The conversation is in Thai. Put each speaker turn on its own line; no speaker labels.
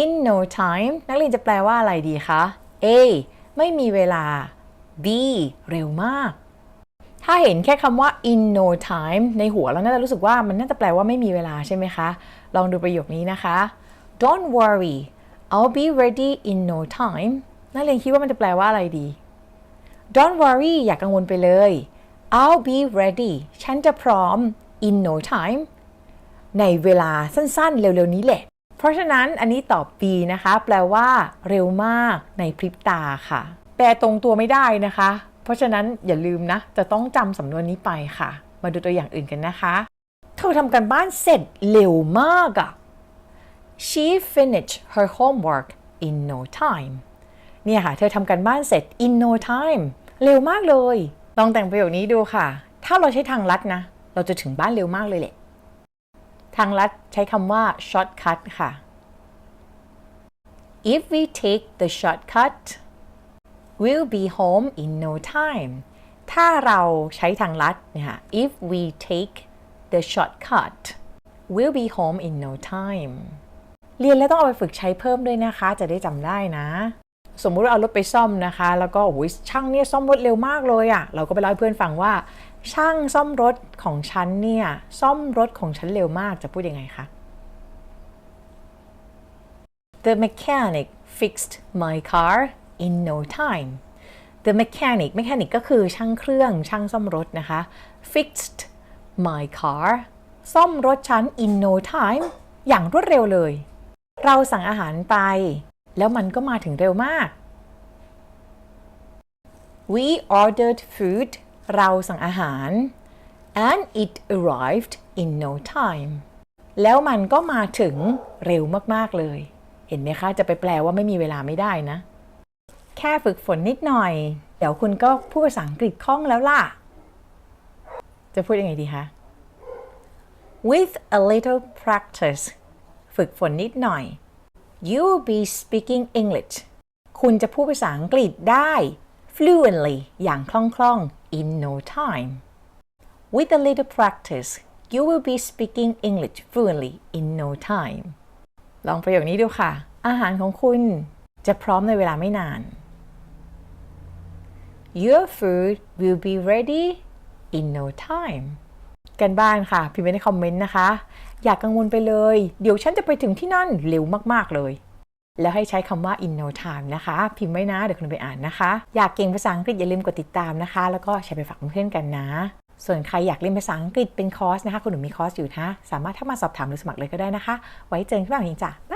in no time นักเรียนจะแปลว่าอะไรดีคะ A ไม่มีเวลา B เร็วมาก ถ้าเห็นแค่คำว่า in no time ในหัวเราน่าจะรู้สึกว่ามันน่าจะแปลว่าไม่มีเวลาใช่ไหมคะ ลองดูประโยคนี้นะคะ Don't worry I'll be ready in no time นักเรียนคิดว่ามันจะแปลว่าอะไรดี Don't worry อย่ากกังวลไปเลย I'll be ready ฉันจะพร้อม in no time ในเวลาสั้นๆ เร็วๆนี้แหละ เพราะฉะนั้นอันนี้ตอบ B นะคะ แปลว่าเร็วมากในพริบตาค่ะ แปลตรงตัวไม่ได้นะคะ เพราะฉะนั้นอย่าลืมนะ จะต้องจำสำนวนนี้ไปค่ะ มาดูตัวอย่างอื่นกันนะคะ เธอทำการบ้านเสร็จเร็วมากอะ She finished her homework in no time เนี่ยค่ะ เธอทำการบ้านเสร็จ in no time เร็วมากเลย ลองแต่งประโยคนี้ดูค่ะ ถ้าเราใช้ทางลัดนะ เราจะถึงบ้านเร็วมากเลยแหละ ทางลัดใช้คำว่า shortcut ค่ะ If we take the shortcut we'll be home in no time ถ้าเราใช้ทางลัดเนี่ยค่ะ if we take the shortcut we'll be home in no time เรียนแล้วต้องเอาไปฝึกใช้เพิ่มด้วยนะคะ จะได้จำได้นะ สมมุติว่าเอารถไปซ่อมนะคะ แล้วก็โอ้ยช่างเนี่ยซ่อมรถเร็วมากเลยอะ่ะ เราก็ไปเล่าให้เพื่อนฟังว่า ช่างซ่อมรถของฉันเนี่ย ซ่อมรถของฉันเร็วมากจะพูดยังไงคะ The mechanic fixed my car in no time The mechanic mechanic ก็คือช่างเครื่องช่างซ่อมรถนะคะ fixed my car ซ่อมรถฉัน in no time อย่างรวดเร็วเลย เราสั่งอาหารไป แล้วมันก็มาถึงเร็วมาก We ordered food เราสั่งอาหาร and it arrived in no time แล้วมันก็มาถึงเร็วมากๆเลย เห็นไหมคะ จะไปแปลว่าไม่มีเวลาไม่ได้นะ แค่ฝึกฝนนิดหน่อย เดี๋ยวคุณก็พูดภาษาอังกฤษคล่องแล้วล่ะ จะพูดยังไงดีคะ With a little practice ฝึกฝนนิดหน่อย you will be speaking English คุณจะพูดภาษาอังกฤษได้ fluently อย่างคล่องๆ in no time With a little practice you will be speaking English fluently in no time ลองประโยคนี้ดูค่ะ อาหารของคุณจะพร้อมในเวลาไม่นาน Your food will be ready in no time กันบ้านค่ะ พิมพ์ไว้ในคอมเมนต์นะคะ อย่ากกังวลไปเลย เดี๋ยวฉันจะไปถึงที่นั่นเร็วมาก ๆ เลย แล้วให้ใช้คำว่า in no time นะคะ พิมพ์ไว้นะเดี๋ยวคุณไปอ่านนะคะ อยากเก่งภาษาอังกฤษอย่าลืมกดติดตามนะคะ แล้วก็แชร์ไปฝากเพื่อนกันนะ ส่วนใครอยากเรียนภาษาอังกฤษเป็นคอร์สนะคะ คุณหนูมีคอร์สอยู่นะ สามารถถ้ามาสอบถามหรือสมัครเลยก็ได้นะคะ ไว้เจอกันที่บ้านจริงจ้ะบาย